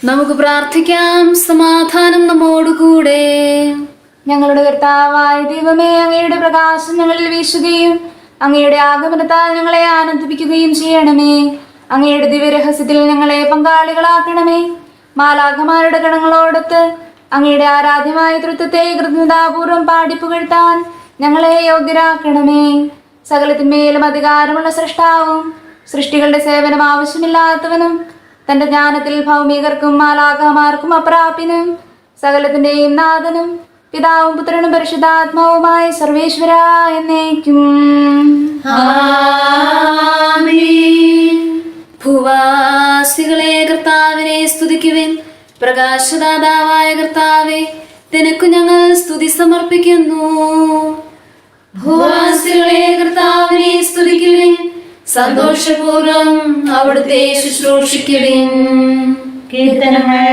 നമുക്ക് പ്രാർത്ഥിക്കാം. സമാധാനം നമ്മോടുകൂടെ. ഞങ്ങളുടെ കർത്താവായ ദൈവമേ അങ്ങയുടെ പ്രകാശം ഞങ്ങളിൽ വീശുകയും അങ്ങയുടെ ആഗമനത്താൽ ഞങ്ങളെ ആനന്ദിപ്പിക്കുകയും ചെയ്യണമേ. അങ്ങയുടെ ദിവ്യരഹസ്യത്തിൽ ഞങ്ങളെ പങ്കാളികളാക്കണമേ. മാലാഖമാരുടെ ഗണങ്ങളോടൊത്ത് അങ്ങയുടെ ആരാധ്യമായ തൃത്വത്തെ കൃതജ്ഞതാപൂർവം പാടിപ്പുകഴ്ത്താൻ ഞങ്ങളെ യോഗ്യരാക്കണമേ. സകലത്തിന്മേലും അധികാരമുള്ള സൃഷ്ടാവും സൃഷ്ടികളുടെ സേവനം ആവശ്യമില്ലാത്തവനും തന്റെ ജ്ഞാനത്തിൽ ഭൗമികർക്കും മാലാഖമാർക്കും അപ്രാപ്യനും സകലത്തിന്റെയും നാഥനും പിതാവും പുത്രനും പരിശുദ്ധാത്മാവുമായ സർവേശ്വര എന്നേക്കും. ഭൂവാസികളെ കർത്താവിനെ സ്തുതിക്കുവിൻ. പ്രകാശദാതാവായ കർത്താവെ നിനക്കു ഞങ്ങൾ സ്തുതി സമർപ്പിക്കുന്നു. ഭൂവാസികളെ കർത്താവിനെ സ്തുതിക്കുവിൻ. സന്തോഷപൂർവം അവിടുത്തെ ശുശ്രൂഷിക്കുവിൻ കീർത്തനങ്ങൾ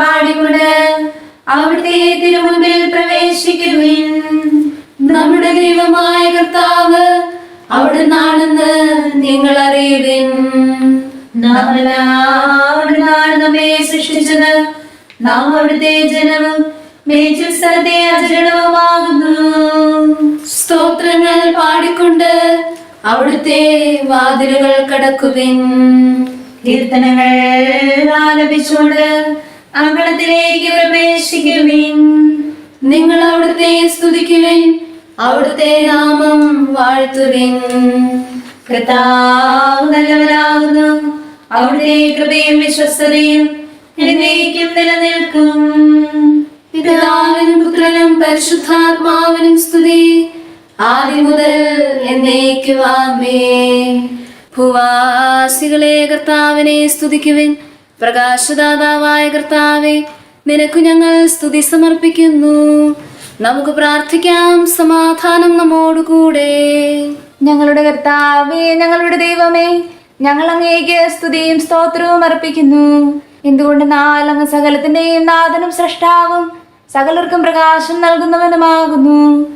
പാടിക്കൊണ്ട് അവിടുത്തെ തിരുമുമ്പിൽ പ്രവേശിക്കുവിൻ നമ്മുടെ ദൈവമായ കർത്താവ് അവിടുന്നാണെന്ന് നിങ്ങൾ അറിയുവിൻ സൃഷ്ടിച്ചത് നാം അവിടുത്തെ ജനവും സ്തോത്രങ്ങൾ പാടിക്കൊണ്ട് അവിടുത്തെ വാതിലുകൾ കടക്കുവിൻ. കീർത്തനങ്ങൾ ആലപിച്ചുകൊണ്ട് അങ്കണത്തിലേക്ക് പ്രവേശിക്കുവിൻ. നിങ്ങൾ അവിടുത്തെ സ്തുതിക്കുവിൻ അവിടുത്തെ നാമം വാഴ്ത്തുവിൻ. കർത്താവ് നല്ലവരാകുന്നു. അവിടുത്തെ കൃപയും വിശ്വസ്തതയും എന്നേക്കും നിലനിൽക്കും. പിതാവിനും പുത്രനും പരിശുദ്ധാത്മാവിനും സ്തുതി. ആദ്യം മുതൽ എന്നേക്കുവാമേ. ഭൂവാസികളെ കർത്താവിനെ സ്തുതിക്കുവിൻ. പ്രകാശദാതാവായ കർത്താവെ നിനക്കു ഞങ്ങൾ സ്തുതി സമർപ്പിക്കുന്നു. നമുക്ക് പ്രാർത്ഥിക്കാം സമാധാനം നമ്മോടുകൂടെ. ഞങ്ങളുടെ കർത്താവേ ഞങ്ങളുടെ ദൈവമേ ഞങ്ങൾ അങ്ങേക്ക് സ്തുതിയും സ്തോത്രവും അർപ്പിക്കുന്നു. എന്തുകൊണ്ട് നാലങ്ങ് സകലത്തിന്റെയും നാഥനും സൃഷ്ടാവും സകലർക്കും പ്രകാശം നൽകുന്നവനുമാകുന്നു.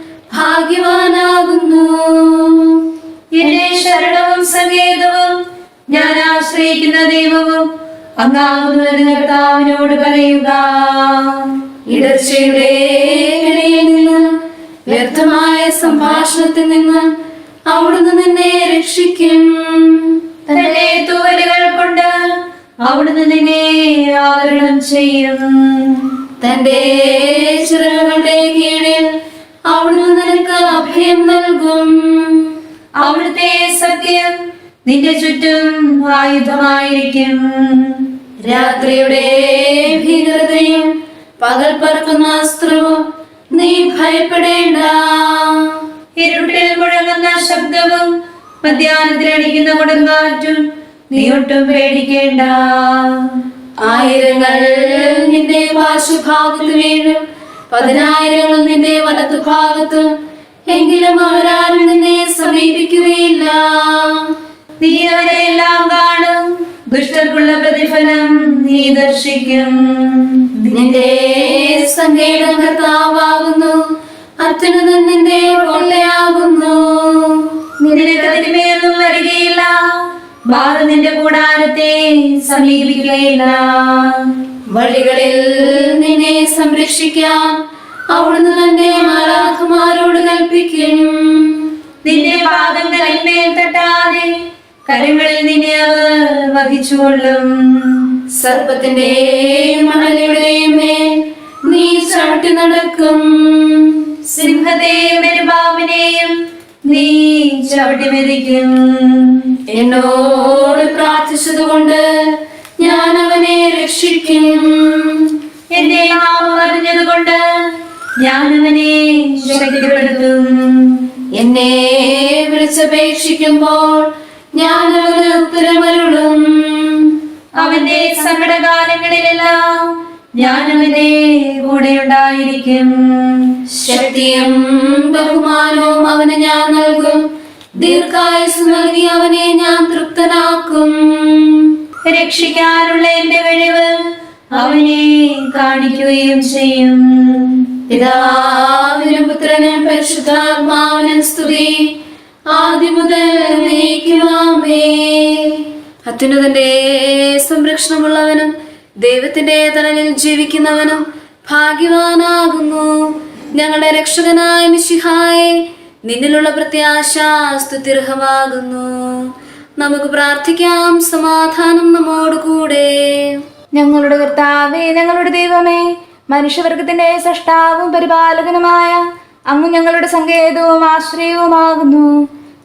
ഭാഗ്യവാനാകുന്നു. എന്റെ ശരണവും സങ്കേതവും ഞാൻ ആശ്രയിക്കുന്ന ദൈവവും അങ്ങാവുന്നതിന് കർത്താവിനോട് പറയുക ഇടർച്ചയുടെ വ്യർത്ഥമായ സംഭാഷണത്തിൽ നിന്ന് അവിടുന്ന് നിന്നെ രക്ഷിക്കും. തന്റെ തൂവലുകൾ കൊണ്ട് അവിടുന്ന് നിന്നെ ആവരണം ചെയ്യും. തന്റെ ചിറകളുടെ കീഴിൽ അവിടുന്ന് നിനക്ക് അഭയം നൽകും. അവിടുത്തെ സത്യം നിന്റെ ചുറ്റും ആയുധമായിരിക്കും. രാത്രിയുടെ ഭീകരതയും പകൽ പറക്കുന്ന അസ്ത്രവും നീ ഭയപ്പെടേണ്ട. ഇരുട്ടിൽ മുഴങ്ങുന്ന ശബ്ദവും മധ്യാഹ്നത്തിൽ അടിക്കുന്ന കൊടുങ്കാറ്റും നീ ഒട്ടും പേടിക്കേണ്ട. ആയിരങ്ങൾ നിന്റെ പാർശ്വഭാഗത്ത് വീഴും. പതിനായിരങ്ങൾ നിന്റെ വലത്തുഭാഗത്തും എങ്കിലും അവരാരും നിന്നെ സമീപിക്കുകയില്ല. നീ അവരെല്ലാം കാണും. ദുഷ്ടർക്കുള്ള പ്രതിഫലം നീ ദർശിക്കും. നിന്റെ സങ്കേതം കർത്താവാകുന്നു. അത്യുന്നതൻ നിന്റെ കൊള്ളയാകുന്നു. നിനക്ക് തിന്മയൊന്നും വരികയില്ല. ബാധ നിന്റെ കൂടാരത്തെ സമീപിക്കുകയില്ല. വഴികളിൽ നിന്നെ സംരക്ഷിക്കാൻ അവിടുന്ന് തന്റെ മാലാഖമാരോട് കൽപ്പിക്കും. നിന്റെ പാദങ്ങൾ എന്നെ തട്ടാതെ കരങ്ങളിൽ നിന്നെ അവർ വഹിച്ചുകൊള്ളും. സർപ്പത്തിന്റെയും മണലയുടെയും മേൽ നീ ചവിട്ടി നടക്കും. സിംഹത്തെയും പെരുപാമ്പിനെയും നീ ചവിട്ടി മെതിക്കും. എന്നോട് പ്രാർത്ഥിച്ചതുകൊണ്ട് അവനെ രക്ഷിക്കും എന്റെ നാമം അറിഞ്ഞതുകൊണ്ട് ഞാൻ അവനെ ശക്തിപ്പെടുത്തും. എന്നെ വിളിച്ചപേക്ഷിക്കുമ്പോൾ ഞാൻ അവന് ഉത്തരമരുളും. അവന്റെ സങ്കടകാലങ്ങളിലെല്ലാം ഞാൻ അവന്റെ കൂടെ ഉണ്ടായിരിക്കും ശക്തിയും ബഹുമാനവും അവന് ഞാൻ നൽകും. ദീർഘായുസ് നൽകി അവനെ ഞാൻ തൃപ്തനാക്കും. രക്ഷിക്കാനുള്ള എന്റെ കഴിവ് അവനെ കാണിക്കുകയും ചെയ്യും. പിതാവിനും പുത്രനും പരിശുദ്ധാത്മാവിനും സ്തുതി. ആദ്യം മുതൽ അത്യുന്നതന്റെ സംരക്ഷണമുള്ളവനും ദൈവത്തിന്റെ തണലിൽ ജീവിക്കുന്നവനും ഭാഗ്യവാനാകുന്നു. ഞങ്ങളുടെ രക്ഷകനായ മിശിഹായെ നിന്നിലുള്ള പ്രത്യാശ സ്തുതിർഹമാകുന്നു. നമുക്ക് പ്രാർത്ഥിക്കാം. സമാധാനം നമ്മോടുകൂടെ ഞങ്ങളുടെ കർത്താവേ ഞങ്ങളുടെ ദൈവമേ മനുഷ്യവർഗത്തിന്റെ സൃഷ്ടാവും പരിപാലകനുമായ അങ്ങ് ഞങ്ങളുടെ സങ്കേതവും ആശ്രയവുമാകുന്നു.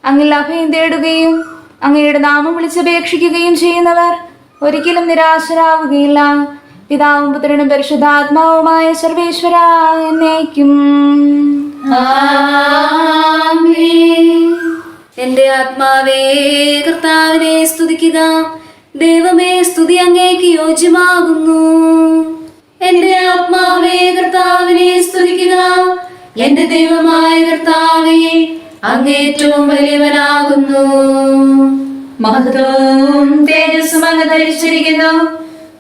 അങ്ങിൽ അഭയം തേടുകയും അങ്ങയുടെ നാമം വിളിച്ചപേക്ഷിക്കുകയും ചെയ്യുന്നവർ ഒരിക്കലും നിരാശരാകുകയില്ല പിതാവും പുത്രനും പരിശുദ്ധാത്മാവുമായ സർവേശ്വര എന്നേക്കും. എന്റെ ആത്മാവേ കർത്താവിനെ സ്തുതിക്കുക. ദൈവമേ സ്തുതി അങ്ങേക്ക് യോജ്യമാകുന്നു. എന്റെ ആത്മാവേ കർത്താവിനെ സ്തുതിക്കുക. എന്റെ ദൈവമായ കർത്താവേ അങ്ങേറ്റവും വലിയവനാകുന്നു. മഹത്വവും തേജസ്സും അങ്ങ് ധരിച്ചിരിക്കുന്നു.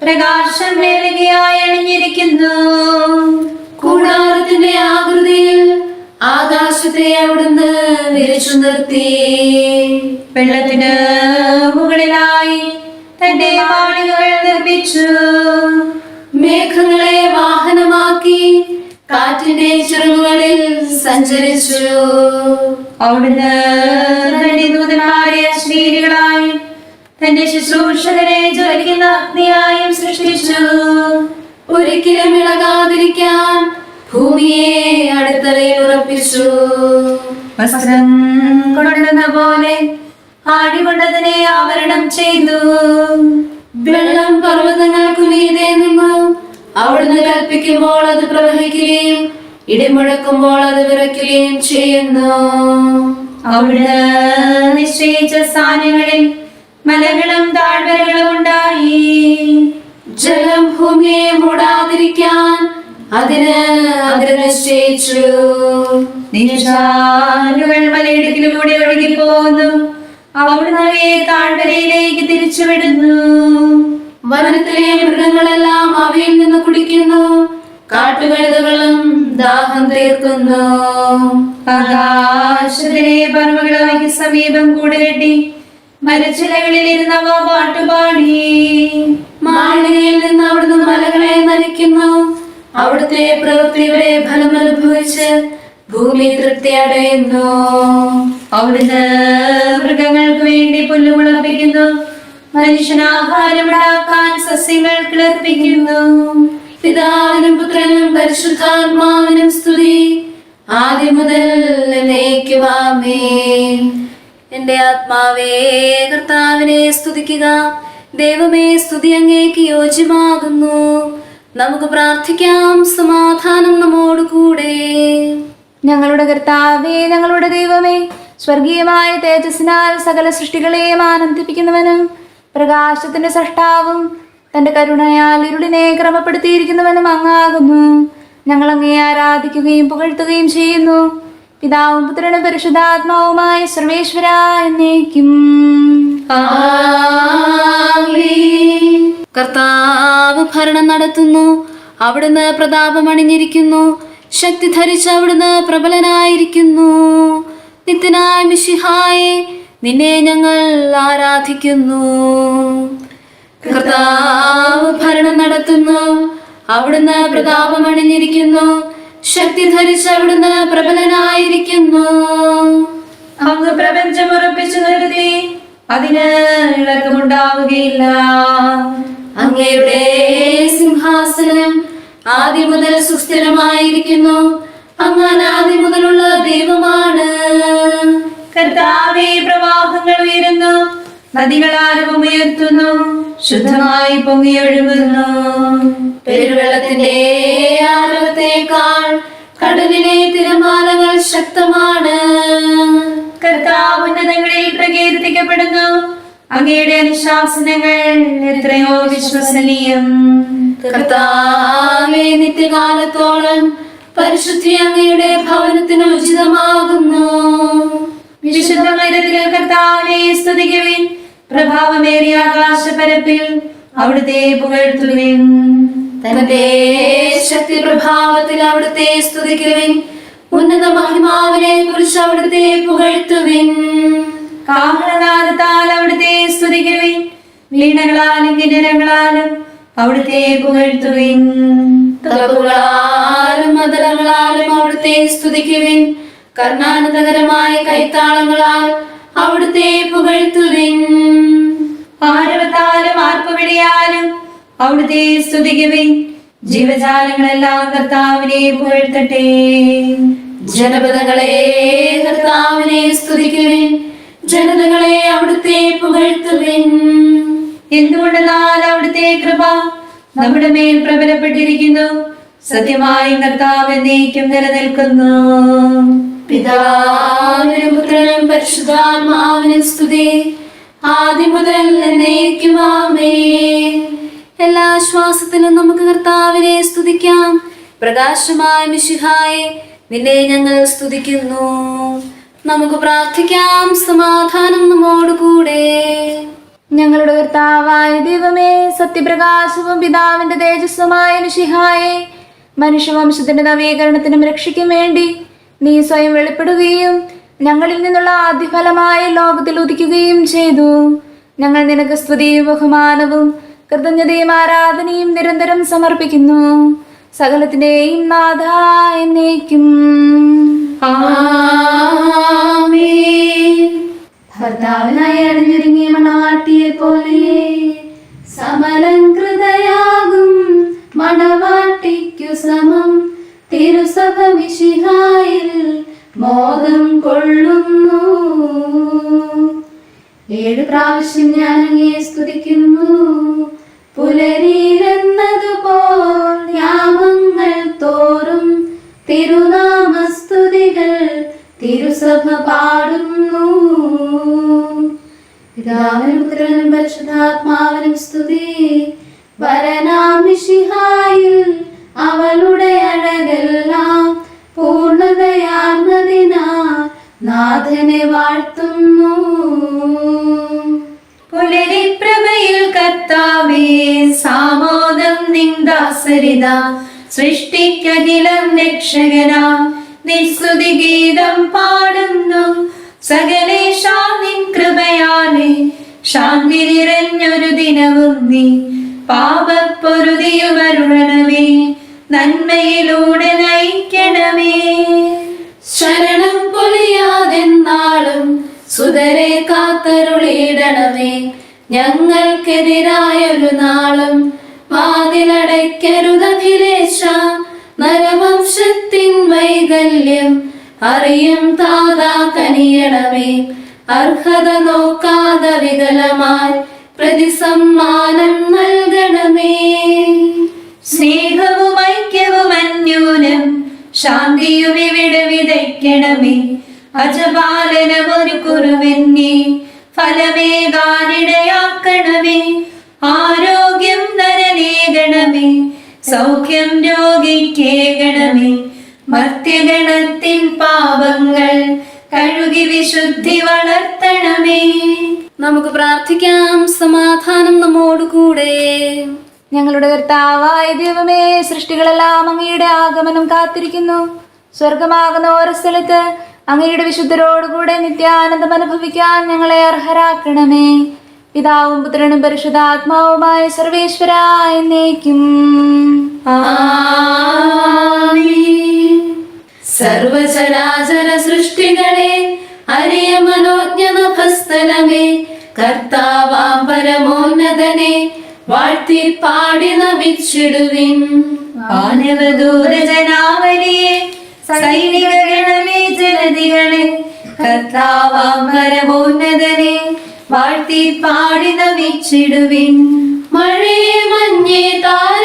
പ്രകാശം മേലുകയായി അണിഞ്ഞിരിക്കുന്നു. കൂടാരത്തിന്റെ ആകൃതിയിൽ ആകാശത്തെ അവിടുന്ന് വിരിച്ചു നിർത്തി. വെള്ളത്തിന് മുകളിലായി തന്റെ മാളികകൾ നിർമ്മിച്ചു. മേഘങ്ങളെ വാഹനമാക്കി കാറ്റിന്റെ ചിറകുകളിൽ സഞ്ചരിച്ചു. അവിടുന്ന് തന്റെ ദൂതന്മാരെ അശ്ലീലികളായും തന്റെ ശുശ്രൂഷകരെ ജ്വലിക്കുന്ന അഗ്നിയായും സൃഷ്ടിച്ചു. ഒരിക്കലും ഇളകാതിരിക്കാൻ ഭൂമിയെ അടുത്തറയിൽ ഉറപ്പിച്ചു. വസ്ത്രം കൊണ്ടുന്ന പോലെ ആടികൊണ്ടതിനെ ആവരണം ചെയ്തു. വെള്ളം പർവതങ്ങൾക്കു മീതെ നിന്നു. അവിടുന്ന് കൽപ്പിക്കുമ്പോൾ അത് പ്രവഹിക്കുകയും ഇടിമുഴക്കുമ്പോൾ അത് വിറയ്ക്കുകയും ചെയ്യുന്നു. അവിടെ നിശ്ചയിച്ച സ്ഥാനങ്ങളിൽ മലകളും താഴ്വരകളും ഉണ്ടായി. ജലം ഭൂമിയെ മൂടാതിരിക്കാൻ അതിന് അതിന് നിശ്ചയിച്ചു. നിശാനുകൾ മലയിടുക്കിലൂടെ ഒഴുകിപ്പോകുന്നു അവിടുന്ന് അവയെ താഴ്വരയിലേക്ക് തിരിച്ചുവിടുന്നു. വനത്തിലെ മൃഗങ്ങളെല്ലാം അവയിൽ നിന്ന് കുടിക്കുന്നു. കാട്ടുകഴുതകളും ദാഹം തീർക്കുന്നു. ആകാശത്തിലെ പറവകളായി സമീപം കൂടെ കെട്ടി മരച്ചിലകളിൽ ഇരുന്നവ പാട്ടുപാടി. അവിടുത്തെ പ്രവൃത്തിയുടെ ഫലം അനുഭവിച്ച് ഭൂമി തൃപ്തി അടയുന്നു. അവിടുന്ന് മൃഗങ്ങൾക്ക് വേണ്ടി പുല്ലുമുളപ്പിക്കുന്നു മനുഷ്യന് മനുഷ്യനാഹാരം ഉണ്ടാക്കാൻ സസ്യങ്ങൾ കിളർപ്പിക്കുന്നു. പിതാവിനും പുത്രനും പരിശുദ്ധാത്മാവിനും സ്തുതി. ആദ്യം മുതൽ എന്നേക്കുമാമേ എന്റെ ആത്മാവേ കർത്താവിനെ സ്തുതിക്കുക. ദൈവമേ സ്തുതി അങ്ങേക്ക് യോജ്യമാകുന്നു. നമുക്ക് പ്രാർത്ഥിക്കാം. സമാധാനം നമ്മോടുകൂടെ. ഞങ്ങളുടെ കർത്താവേ ഞങ്ങളുടെ ദൈവമേ സ്വർഗീയമായ തേജസ്സിനാൽ സകല സൃഷ്ടികളെയും ആനന്ദിപ്പിക്കുന്നവനും പ്രകാശത്തിന്റെ സൃഷ്ടാവും തന്റെ കരുണയാൽ ഇരുളിനെ ക്രമപ്പെടുത്തിയിരിക്കുന്നവനും അങ്ങാകുന്നു. ഞങ്ങൾ അങ്ങേ ആരാധിക്കുകയും പുകഴ്ത്തുകയും ചെയ്യുന്നു. പിതാവും പുത്രനും പരിശുദ്ധാത്മാവുമായ സർവേശ്വര എന്നേക്കും. കർത്താവ് ഭരണം നടത്തുന്നു. അവിടുന്ന് പ്രതാപം അണിഞ്ഞിരിക്കുന്നു. ശക്തി ധരിച്ച് അവിടുന്ന് പ്രബലനായിരിക്കുന്നു. നിത്യനായ മിഷിഹായെ നിന്നെ ഞങ്ങൾ ആരാധിക്കുന്നു. കർത്താവ് ഭരണം നടത്തുന്നു. അവിടുന്ന് പ്രതാപം അണിഞ്ഞിരിക്കുന്നു. ശക്തി ധരിച്ച് അവിടുന്ന് പ്രബലനായിരിക്കുന്നു. അങ്ങ് പ്രപഞ്ചം ഉറപ്പിച്ചു നിർത്തി. അതിന് ഇളക്കമുണ്ടാവുകയില്ല. അങ്ങയുടെ സിംഹാസനം ആദ്യം മുതൽ സുസ്ഥിരമായിരിക്കുന്നു. അങ്ങ് മുതലുള്ള ദൈവമാണ്. കർത്താവേ പ്രവാഹങ്ങൾ ഉയരുന്നു. നദികളാരവം ഉയർത്തുന്നു. ശുദ്ധമായി പൊങ്ങി പൊങ്ങിയൊഴുകുന്നു പെരുവെള്ളത്തിന്റെ ആരവത്തേക്കാൾ കടലിലെ തിരമാലകൾ ശക്തമാണ്. കർത്താവ് ഉന്നതങ്ങളിൽ പ്രകീർത്തിക്കപ്പെടുന്നു. അങ്ങയുടെ അനുശാസനങ്ങൾ എത്രയോ വിശ്വസനീയം. കർത്താവേ നിത്യകാലത്തോളം പരിശുദ്ധി അങ്ങയുടെ ഭവനത്തിന് ഉചിതമാകുന്നു. വിശുദ്ധ മൈരത്തിൽ കർത്താവിനെ സ്തുതിക്കുവിൻ. പ്രഭാവമേറിയ ആകാശപരപ്പിൽ അവിടുത്തെ പുകഴ്ത്തുവിൻ. തന്റെ ശക്തി പ്രഭാവത്തിൽ അവിടുത്തെ സ്തുതിക്കുവിൻ. ഉന്നത മഹിമാവിനെ കുറിച്ച് അവിടുത്തെ പുകഴ്ത്തുവിൻ. കാഹളനാദത്താൽ അവിടുത്തെ വീണകളാലും കിന്നരങ്ങളാലും അവിടുത്തെ പുകഴ്ത്തുവിൻ തലകളാലും മദലങ്ങളാലും അവിടുത്തെ സ്തുതിക്കുവിൻ. കർണാനന്ദകരമായ കൈത്താളങ്ങളാൽ അവിടുത്തെ പുകഴ്ത്തുവിൻ ആരവത്താലും ആർപ്പുവിളിയാലും അവിടുത്തെ സ്തുതിക്കുവിൻ. ജീവജാലങ്ങളെല്ലാം കർത്താവിനെ പുകഴ്ത്തട്ടെ ജനപദങ്ങളെ കർത്താവിനെ സ്തുതിക്കുവിൻ. ജനതകളെ അവിടുത്തെ പുകഴ്ത്തുവിൻ. എന്തുകൊണ്ടെന്നാൽ അവിടുത്തെ കൃപ നമ്മുടെ മേൽ പ്രബലപ്പെട്ടിരിക്കുന്നു. സത്യമായി കർത്താവ് എന്നേക്കും നിലനിൽക്കുന്നു. പിതാവിനും പുത്രനും പരിശുദ്ധാത്മാവിനും സ്തുതി. ആദ്യം മുതൽ എല്ലാ ശ്വാസത്തിലും നമുക്ക് കർത്താവിനെ സ്തുതിക്കാം. പ്രകാശമായ മിശിഹായെ നിന്നെ ഞങ്ങൾ സ്തുതിക്കുന്നു. നമുക്ക് പ്രാർത്ഥിക്കാം. സമാധാനം നമ്മോടുകൂടെ ഞങ്ങളുടെ കർത്താവായ ദൈവമേ സത്യപ്രകാശവും പിതാവിന്റെ തേജസ്സുമായ മിഷിഹായെ മനുഷ്യവംശത്തിന്റെ നവീകരണത്തിനും രക്ഷയ്ക്കും വേണ്ടി നീ സ്വയം വെളിപ്പെടുകയും ഞങ്ങളിൽ നിന്നുള്ള ആദ്യഫലമായ ലോകത്തിൽ ഉദിക്കുകയും ചെയ്തു. ഞങ്ങൾ നിനക്ക് സ്തുതിയും ബഹുമാനവും കൃതജ്ഞതയും ആരാധനയും നിരന്തരം സമർപ്പിക്കുന്നു. സകലത്തിന്റെയും നാഥ എന്നേക്കും. ഭർത്താവിനായി അണിഞ്ഞൊരുങ്ങിയ മണവാട്ടിയെ പോലെ സമലങ്കൃതയാകും മണവാട്ടിക്കു സമം. തിരുസഭ വിശിഹായിൽ മോദം കൊള്ളുന്നു. ഏഴ് പ്രാവശ്യം ഞാൻ അങ്ങയെ സ്തുതിക്കുന്നു. പുലരിയിലെന്നതുപോൽ തിരുസഭ പാടുന്നു. പിതാവിനും പുത്രനും പരിശുദ്ധാത്മാവിനും സ്തുതി. വരനാമിഷിഹായിൽ അവളുടെ അഴകെല്ലാം പൂർണതയാർന്നതിനാൽ നാഥനെ വാഴ്ത്തുന്നു. പുലരിപ്രഭയിൽ കർത്താവേ സാമോദം നിന്ദാസരിത സൃഷ്ടിക്കകിലം രക്ഷകനാ. നിസ്തുതി ഗീതം പാടുന്നു സകലേശാ നിൻ കൃപയാലെ ശാന്തി നിറഞ്ഞൊരു ദിനവും നീ. പാപപ്പൊരുതിയുമരുളണമേ നന്മയിലൂടെ നയിക്കണമേ. ശരണം പൊലിയാതെന്നാളും സുതരെ കാത്തരുളിയിടണമേ. ഞങ്ങൾക്കെതിരായൊരു നാളും വാതിലടയ്ക്കരുതഖിലേശ നരവംശത്തിൻ വൈകല്യം അറിയും താതാ കനിയണമേ. അർഹത നോക്കാതെ വികലമായി പ്രതിസമ്മാനം നൽകണമേ. സ്നേഹവും ഐക്യവും അന്യൂനം ശാന്തിയും ഇവിടെ വിതയ്ക്കണമേ. അജപാലനമൊരു വിശുദ്ധി വളർത്തണമേ. നമുക്ക് പ്രാർത്ഥിക്കാം സമാധാനം നമ്മോടുകൂടെ. ഞങ്ങളുടെ കർത്താവായ ദൈവമേ സൃഷ്ടികളെല്ലാം അങ്ങയുടെ ആഗമനം കാത്തിരിക്കുന്നു. സ്വർഗമാകുന്ന ഓരോ സ്ഥലത്ത് അങ്ങയുടെ വിശുദ്ധരോടുകൂടെ നിത്യാനന്ദം അനുഭവിക്കാൻ ഞങ്ങളെ അർഹരാക്കണമേ. പിതാവും പുത്രനും പരിശുദ്ധാത്മാവുമായ സർവേശ്വര എന്നേക്കും. സർവചരാചര സൃഷ്ടികളെ അരിയ മനോജ്ഞനഭസ്തനമേ കർത്താവാം പരമോന്നതനെ വാഴ്ത്തി പാടി നമിച്ചിടുവിൻ. സൈനിക ഗണമേ ജനതികളെ കർത്താവാം പരമോന്നതനെ വാഴ്ത്തി പാടി നമിച്ചിടുവിൻ. മഴയെ മഞ്ഞേ താരകളെ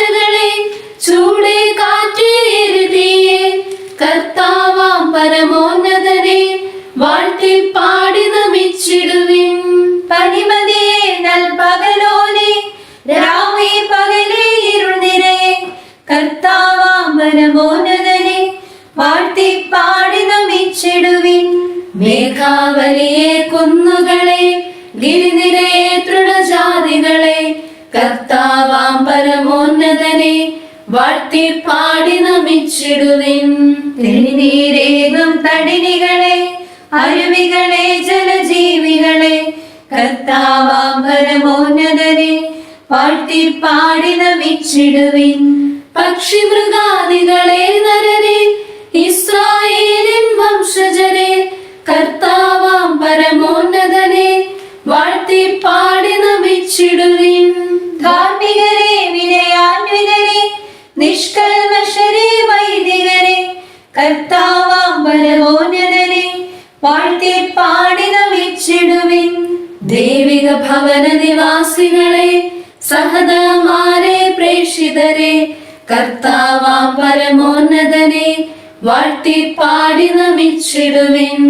പരമോന്നതനെ വാഴ്ത്തി പാടി നമിച്ചിടുവിൻ. മേഘാവലിയെ കുന്നുകളെ ഗിരിനിരയെ തൃണജാതികളെ കർത്താവാം പരമോന്നതനെ വാഴ്ത്തി പാടി നമിച്ചിടുവിൻ തെളിനീരേകും തടിനികളെ അരുവികളെ ജലജീവികളെ കർത്താവാം പരമോന്നതനെ വാഴ്ത്തി പാടി നമിച്ചിടുവിൻ. പക്ഷി മൃഗാദികളെ ദൈവിക ഭവന നിവാസികളെ സഹതമാരെ പ്രേക്ഷിതരെ കർത്താവാം പരമോന്നതനെ വാഴ്ത്തി പാടി നമിച്ചിടുവിൻ.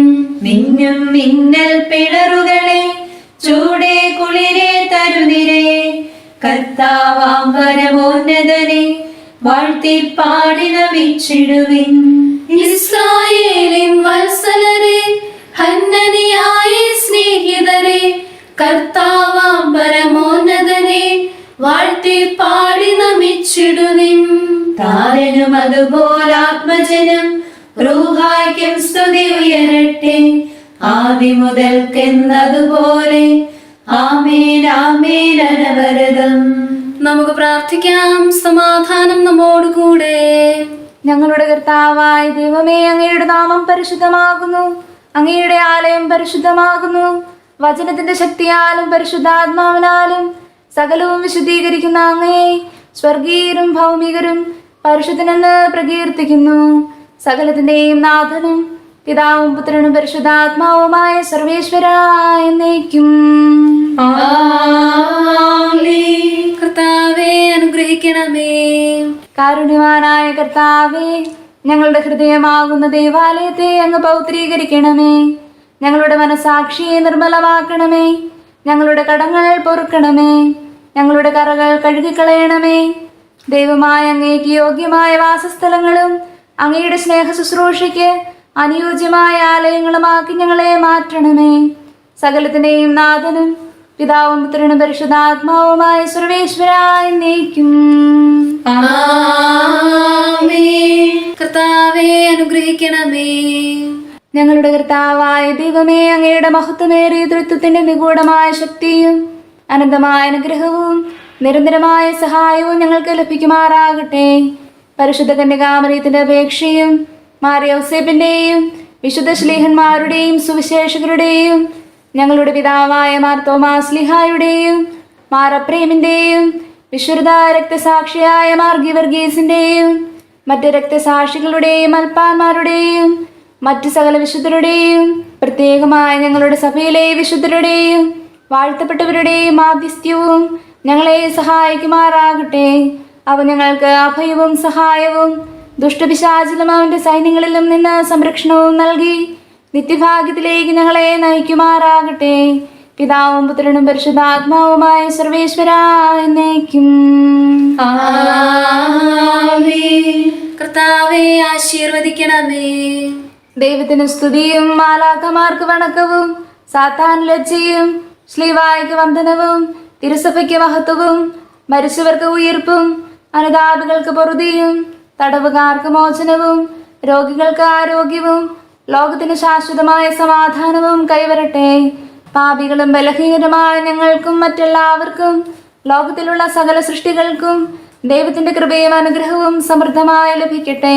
മിന്നും മിന്നൽ പിളറുകളെ ചൂടേ കുളിരെ തരുനിരെ കർത്താവാം പരമോന്നതനെ വാഴ്ത്തി പാടി നമിച്ചിടുവിൻ. ഇസ്രായേലിൻ വത്സലരെ ഹന്നനിയായ സ്നേഹിതരെ കർത്താവാം പരമോന്നതനെ വാഴ്ത്തി പാടി നമിച്ചിടുവിൻ താരനും അതുപോലെ ആത്മജനം റൂഹായ്ക്കും സ്തുതി ഉയരട്ടെ. ആദി മുതൽക്കെന്നതുപോലെ ആമേൻ ആമേൻ അനവരതം. നമുക്ക് പ്രാർത്ഥിക്കാം. സമാധാനം നമ്മോട് കൂടെ ഞങ്ങളുടെ കർത്താവായ ദൈവമേ അങ്ങയുടെ നാമം പരിശുദ്ധമാകുന്നു. അങ്ങയുടെ ആലയം പരിശുദ്ധമാകുന്നു. വചനത്തിന്റെ ശക്തിയാലും പരിശുദ്ധാത്മാവിനാലും സകലവും വിശുദ്ധീകരിക്കുന്ന അങ്ങയെ സ്വർഗീയരും ഭൗമികരും പരിശുദ്ധനെന്ന് പ്രകീർത്തിക്കുന്നു. സകലത്തിന്റെയും നാഥനും പിതാവും പുത്രനും പരിശുദ്ധാത്മാവുമായ സർവേശ്വരായ എന്നേക്കും. കർത്താവേ അനുഗ്രഹിക്കണമേ. കാരുണ്യവാനായ കർത്താവേ ഞങ്ങളുടെ ഹൃദയമാകുന്ന ദേവാലയത്തെ അങ്ങ് പൗത്രീകരിക്കണമേ ഞങ്ങളുടെ മനസാക്ഷിയെ നിർമ്മലമാക്കണമേ. ഞങ്ങളുടെ കടങ്ങൾ പൊറുക്കണമേ. ഞങ്ങളുടെ കറകൾ കഴുകിക്കളയണമേ. ദൈവമായ അങ്ങേക്ക് യോഗ്യമായ വാസസ്ഥലങ്ങളും അങ്ങയുടെ സ്നേഹ ശുശ്രൂഷയ്ക്ക് അനുയോജ്യമായ ആലയങ്ങളുമാക്കി ഞങ്ങളെ മാറ്റണമേ. സകലത്തിന്റെയും നാഥനും പിതാവും പുത്രനും പരിശുദ്ധാത്മാവുമായ സർവേശ്വരായി ആമേൻ. കർത്താവെ അനുഗ്രഹിക്കണമേ. ഞങ്ങളുടെ കർത്താവായ ദൈവമേ അങ്ങയുടെ മഹത്വമേറിയ തൃത്വത്തിന്റെ നിഗൂഢമായ ശക്തിയും അനന്തമായ അനുഗ്രഹവും നിരന്തരമായ സഹായവും ഞങ്ങൾക്ക് ലഭിക്കുമാറാകട്ടെ. പരിശുദ്ധ കന്യകാമറിയത്തിന്റെ അപേക്ഷയും മാറിയോസേപ്പിന്റെയും വിശുദ്ധ ശ്ലീഹന്മാരുടെയും സുവിശേഷകരുടെയും ഞങ്ങളുടെ പിതാവായ മാർ തോമാസ് ലിഹായുടെയും മാറപ്രേമിന്റെയും വിശുദ്ധ രക്തസാക്ഷിയായ മാർഗി വർഗീസിന്റെയും മറ്റ് രക്തസാക്ഷികളുടെയും അൽപ്പാന്മാരുടെയും മറ്റ് സകല വിശുദ്ധരുടെയും പ്രത്യേകമായ ഞങ്ങളുടെ സഭയിലെ വിശുദ്ധരുടെയും വാഴ്ത്തപ്പെട്ടവരുടെയും മാധ്യസ്ഥ്യവും ഞങ്ങളെ സഹായിക്കുമാറാകട്ടെ. അവ ഞങ്ങൾക്ക് അഭയവും സഹായവും ദുഷ്ടപിശാചിലും അവന്റെ സൈന്യങ്ങളിലും നിന്ന് സംരക്ഷണവും നൽകി നിത്യഭാഗ്യത്തിലേക്ക് ഞങ്ങളെ നയിക്കുമാറാകട്ടെ. പിതാവും പുത്രനും പരിശുദ്ധാത്മാവുമായ സർവേശ്വര എന്നേക്കും. കർത്താവെ ആശീർവദിക്കണമേ. ദൈവത്തിന് സ്തുതിയും മാലാഖമാർക്ക് വണക്കവും സാത്താൻ ലജ്ജയും ശ്ലീവായ്ക്ക് വന്ദനവും തിരുസഭയ്ക്ക് മഹത്വവും മരിച്ചവർക്ക് ഉയർപ്പും അനുതാപികൾക്ക് പൊറുതിയും തടവുകാർക്ക് മോചനവും രോഗികൾക്ക് ആരോഗ്യവും ലോകത്തിന് ശാശ്വതമായ സമാധാനവും കൈവരട്ടെ. പാപികളും ബലഹീനരുമായ ഞങ്ങൾക്കും മറ്റെല്ലാവർക്കും ലോകത്തിലുള്ള സകല സൃഷ്ടികൾക്കും ദൈവത്തിന്റെ കൃപയും അനുഗ്രഹവും സമൃദ്ധമായി ലഭിക്കട്ടെ.